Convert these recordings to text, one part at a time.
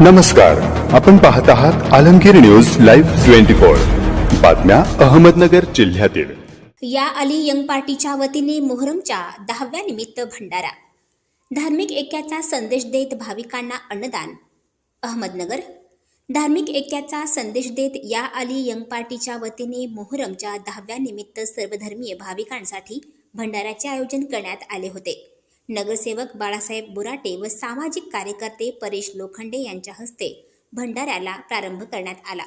नमस्कार आपण पाहत आहात Alamgir news live twenty four. बातम्या अहमदनगर जिल्ह्यातील. या अली यंग पार्टीच्या वतीने मोहरमच्या दहाव्या निमित्त भंडारा. धार्मिक ऐक्याचा संदेश देत भाविकांना अन्नदान. अहमदनगर. धार्मिक ऐक्याचा संदेश देत या अली यंग पार्टीच्या वतीने मोहरमच्या दहाव्या निमित्त सर्वधर्मीय भाविकांसाठी भंडाऱ्याचे आयोजन करण्यात आले होते. नगरसेवक बाळासाहेब बुराटे व सामाजिक कार्यकर्ते परेश लोखंडे यांच्या हस्ते भंडाऱ्याला प्रारंभ करण्यात आला.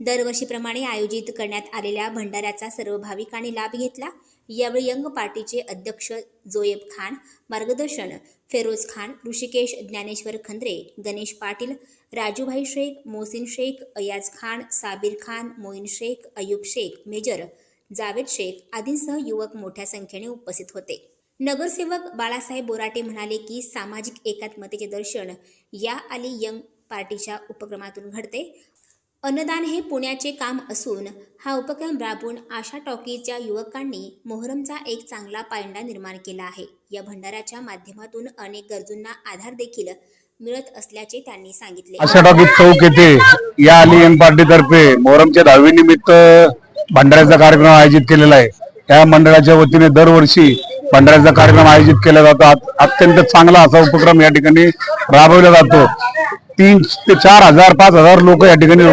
दरवर्षीप्रमाणे आयोजित करण्यात आलेल्या भंडाऱ्याचा सर्व भाविकांनी लाभ घेतला. यावेळी यंग पार्टीचे अध्यक्ष जोयब खान मार्गदर्शन फेरोज खान ऋषिकेश ज्ञानेश्वर खंद्रे गणेश पाटील राजूभाई शेख मोहसिन शेख अयाज खान साबिर खान मोईन शेख अयूब शेख मेजर जावेद शेख आदींसह युवक मोठ्या संख्येने उपस्थित होते. नगरसेवक बाळासाहेब बोराटे म्हणाले की सामाजिक एकात्मतेचे दर्शन या आली यंग पार्टीच्या उपक्रमातून घडते. अन्नदान हे पुण्याचे काम असून हा उपक्रम राबवून आशा टॉकीजच्या युवकांनी मोहरमचा एक चांगला पायंडा निर्माण केला आहे. या भंडाऱ्याच्या माध्यमातून अनेक गरजूंना आधार देखील मिळत असल्याचे त्यांनी सांगितले. आशा टॉकीज चौक येथे या अली यंग पार्टीतर्फे मोहरमच्या दहावी निमित्त भंडाऱ्याचा कार्यक्रम आयोजित केलेला आहे. या मंडळाच्या वतीने दरवर्षी भंडाऱ्याचा कार्यक्रम आयोजित केला जातो. अत्यंत चांगला असा उपक्रम या ठिकाणी राबवला जातो. तीन ते चार हजार पाच हजार लोक या ठिकाणी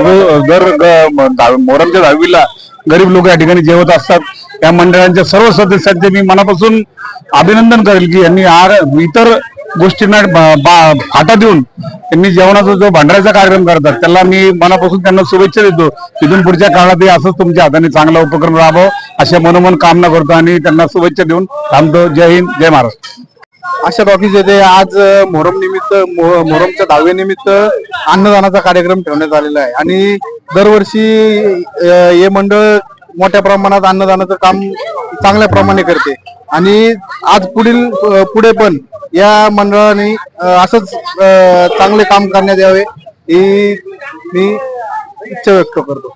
दर दहा- मोहरमच्या दहावीला गरीब लोक या ठिकाणी जेवत असतात. या मंडळांच्या सर्व सदस्यांचे मी मनापासून अभिनंदन करेल की यांनी आर इतर गोष्टींना फाटा देऊन त्यांनी जेवणाचा जो भांडाराचा कार्यक्रम करतात त्याला मी मनापासून त्यांना शुभेच्छा देतो. तिथून पुढच्या काळातही असंच तुमच्या हाताने चांगला उपक्रम राहावं अशा मनोमन कामना करतो आणि त्यांना शुभेच्छा देऊन थांबतो. जय हिंद जय महाराष्ट्र. अशा टॉकीज येथे आज मोहरम निमित्त मोहरमच्या मोहरमच्या दहाव्यानिमित्त अन्नदानाचा कार्यक्रम ठेवण्यात आलेला आहे. आणि दरवर्षी हे मंडळ मोठ्या प्रमाणात अन्नदानाचं काम चांगल्या प्रमाणे करते. आणि आज पुढील पुढे पण या मंडळाने असंच चांगले काम करण्यात यावे ही मी इच्छा व्यक्त करतो.